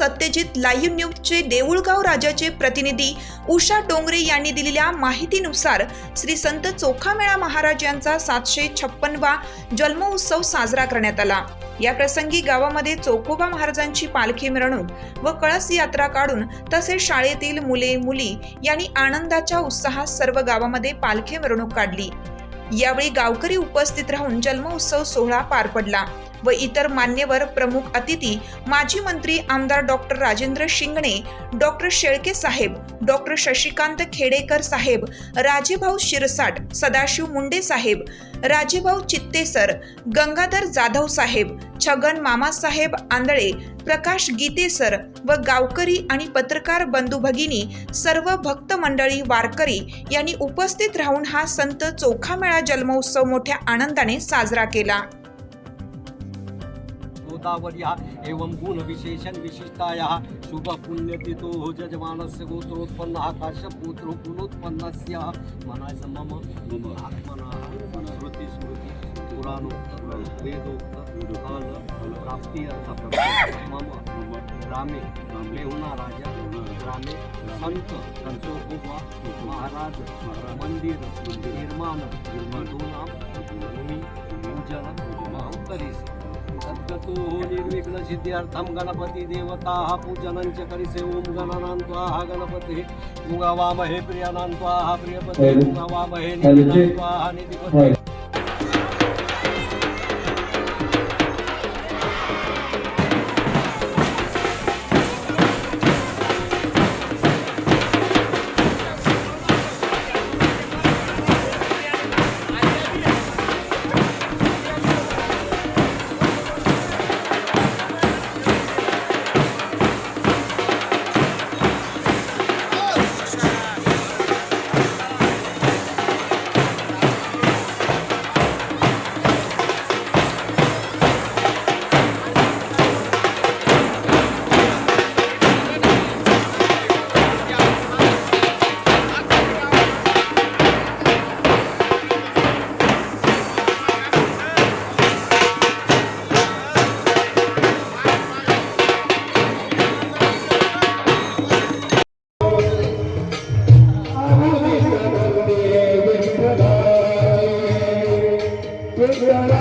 Satyajit live न्यूजचे Deulgaon राजाचे प्रतिनिधी उषा डोंगरे यांनी दिलेल्या माहितीनुसार श्री संत चोखामेळा महाराज यांचा सातशे छप्पनवा जन्मोत्सव साजरा करण्यात आला. या प्रसंगी गावामध्ये चोखोबा महाराजांची पालखी मिरवणूक व कळस यात्रा काढून तसेच शाळेतील मुले मुली यांनी आनंदाच्या उत्साहात सर्व गावामध्ये पालखी मिरवणूक काढली. यावेळी गावकरी उपस्थित राहून जन्मोत्सव सोहळा पार पडला व इतर मान्यवर प्रमुख अतिथी माजी मंत्री आमदार doctor Rajendra Shingne doctor Shelke saheb doctor Shashikant Khedekar saheb Rajebhau Shirsat Sadashiv Munde saheb Rajebhau चित्तेसर Gangadhar Jadhav साहेब छगन मामासाहेब आंधळे प्रकाश गीतेसर व गावकरी आणि पत्रकार बंधू भगिनी सर्व भक्त मंडळी वारकरी यांनी उपस्थित राहून हा संत चोखामेळा जन्मोत्सव मोठ्या आनंदाने साजरा केला. गोदावर्या एवं विशिष्टाया शुभ पुण्यतितो जजमानस्य हो गोत्रोत्पन्नः काश्यपुत्रो पुनोत्पन्नस्य मनस मम मम आत्मनः श्रुति स्मृति पुराणोक्त वेदोक्त काल प्राप्ती अर्थ मम ग्रामे लेहुना राजा ग्रामे संत संतोबा महाराज मंदिर निर्माण निर्माण भूमी पूजन महंतरीस सद्गतो निर्विघ्न सिद्ध्यर्थम गणपती देवता पूजनं च करिसे ओम गणानान्त्वाः गणपते. मुगावामहे प्रियानान्त्वाः प्रियपते. गुंगावामहे निधिनान्त्वाः निधिपते.